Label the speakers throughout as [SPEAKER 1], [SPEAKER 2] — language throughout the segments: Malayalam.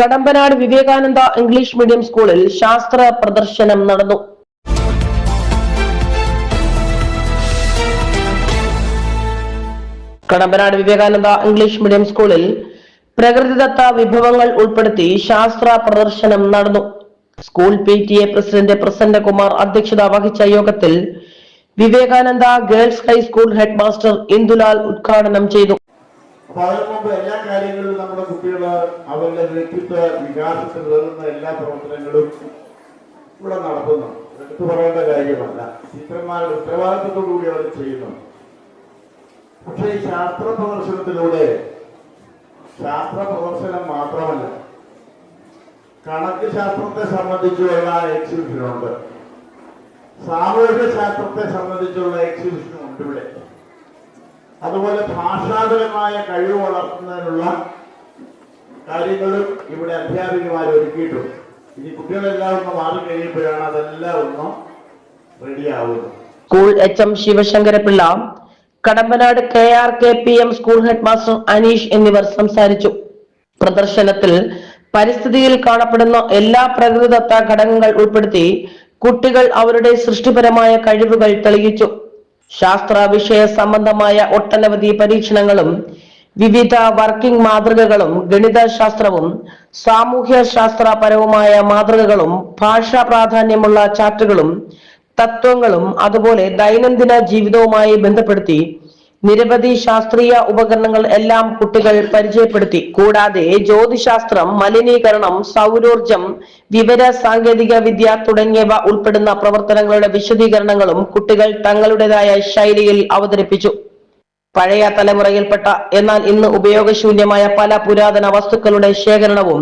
[SPEAKER 1] കടമ്പനാട് വിവേകാനന്ദ ഇംഗ്ലീഷ് മീഡിയം സ്കൂളിൽ ശാസ്ത്ര പ്രദർശനം നടന്നു. കടമ്പനാട് വിവേകാനന്ദ ഇംഗ്ലീഷ് മീഡിയം സ്കൂളിൽ പ്രകൃതിദത്ത വിഭവങ്ങൾ ഉൾപ്പെടുത്തി ശാസ്ത്ര പ്രദർശനം നടന്നു. School P T A president Prasannakumar അധ്യക്ഷത വഹിച്ച യോഗത്തിൽ Vivekananda girls high school head master Indulal ഉദ്ഘാടനം ചെയ്തു.
[SPEAKER 2] അപ്പൊ അതിനു മുമ്പ് എല്ലാ കാര്യങ്ങളിലും നമ്മുടെ കുട്ടികൾ അവരുടെ വ്യക്തിത്വ വികാസത്തിൽ ഉതകുന്ന എല്ലാ പ്രവർത്തനങ്ങളും ഇവിടെ നടത്തുന്നു എടുത്തു പറയേണ്ട കാര്യമല്ല. ടീച്ചർമാരുടെ ഉത്തരവാദിത്വത്തോടുകൂടി അവർ ചെയ്യുന്നു. പക്ഷേ ഈ ശാസ്ത്ര പ്രദർശനത്തിലൂടെ ശാസ്ത്ര പ്രദർശനം മാത്രമല്ല കണക്ക് ശാസ്ത്രത്തെ സംബന്ധിച്ചുള്ള എക്സിബിഷനുണ്ട് സാമൂഹ്യ ശാസ്ത്രത്തെ സംബന്ധിച്ചുള്ള എക്സിബിഷനും ഉണ്ട് ഇവിടെ. അതുപോലെ ഭാഷാപരമായ കഴിവ് വളർത്തുന്നതിനുള്ള കാര്യങ്ങളും ഇവിടെ അധ്യാപികമാർ ഒരുക്കിയിട്ടുണ്ട്. ഇനി കുട്ടികളെല്ലാം ഒന്ന് മാറി കഴിയുമ്പോഴാണ് അതെല്ലാം ഒന്ന് റെഡിയാവുന്നത്
[SPEAKER 1] school H M Sivasankarapillai Kadampanad K R K P M school head master Aneesh എന്നിവർ സംസാരിച്ചു. പ്രദർശനത്തിൽ പരിസ്ഥിതിയിൽ കാണപ്പെടുന്ന എല്ലാ പ്രകൃതിദത്ത ഘടകങ്ങൾ ഉൾപ്പെടുത്തി കുട്ടികൾ അവരുടെ സൃഷ്ടിപരമായ കഴിവുകൾ തെളിയിച്ചു. ശാസ്ത്ര വിഷയ സംബന്ധമായ ഒട്ടനവധി പരീക്ഷണങ്ങളും വിവിധ വർക്കിംഗ് മാതൃകകളും ഗണിതശാസ്ത്രവും സാമൂഹ്യ ശാസ്ത്രപരവുമായ മാതൃകകളും ഭാഷാ പ്രാധാന്യമുള്ള ചാർട്ടുകളും തത്വങ്ങളും അതുപോലെ ദൈനംദിന ജീവിതവുമായി ബന്ധപ്പെടുത്തി നിരവധി ശാസ്ത്രീയ ഉപകരണങ്ങൾ എല്ലാം കുട്ടികൾ പരിചയപ്പെടുത്തി. കൂടാതെ ജ്യോതിശാസ്ത്രം മലിനീകരണം സൗരോർജം വിവര സാങ്കേതിക വിദ്യ തുടങ്ങിയവ ഉൾപ്പെടുന്ന പ്രവർത്തനങ്ങളുടെ വിശദീകരണങ്ങളും കുട്ടികൾ തങ്ങളുടേതായ ശൈലിയിൽ അവതരിപ്പിച്ചു. പഴയ തലമുറയിൽപ്പെട്ട എന്നാൽ ഇന്ന് ഉപയോഗശൂന്യമായ പല പുരാതന വസ്തുക്കളുടെ ശേഖരണവും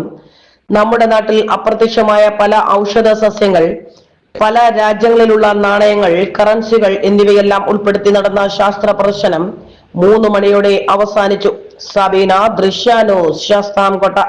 [SPEAKER 1] നമ്മുടെ നാട്ടിൽ അപ്രത്യക്ഷമായ പല ഔഷധ സസ്യങ്ങൾ പല രാജ്യങ്ങളിലുള്ള നാണയങ്ങൾ കറൻസികൾ എന്നിവയെല്ലാം ഉൾപ്പെടുത്തി നടന്ന ശാസ്ത്ര പ്രദർശനം മൂന്ന് മണിയോടെ അവസാനിച്ചു. സബീന ദൃശ്യാനോ ശാസ്താംകോട്ട.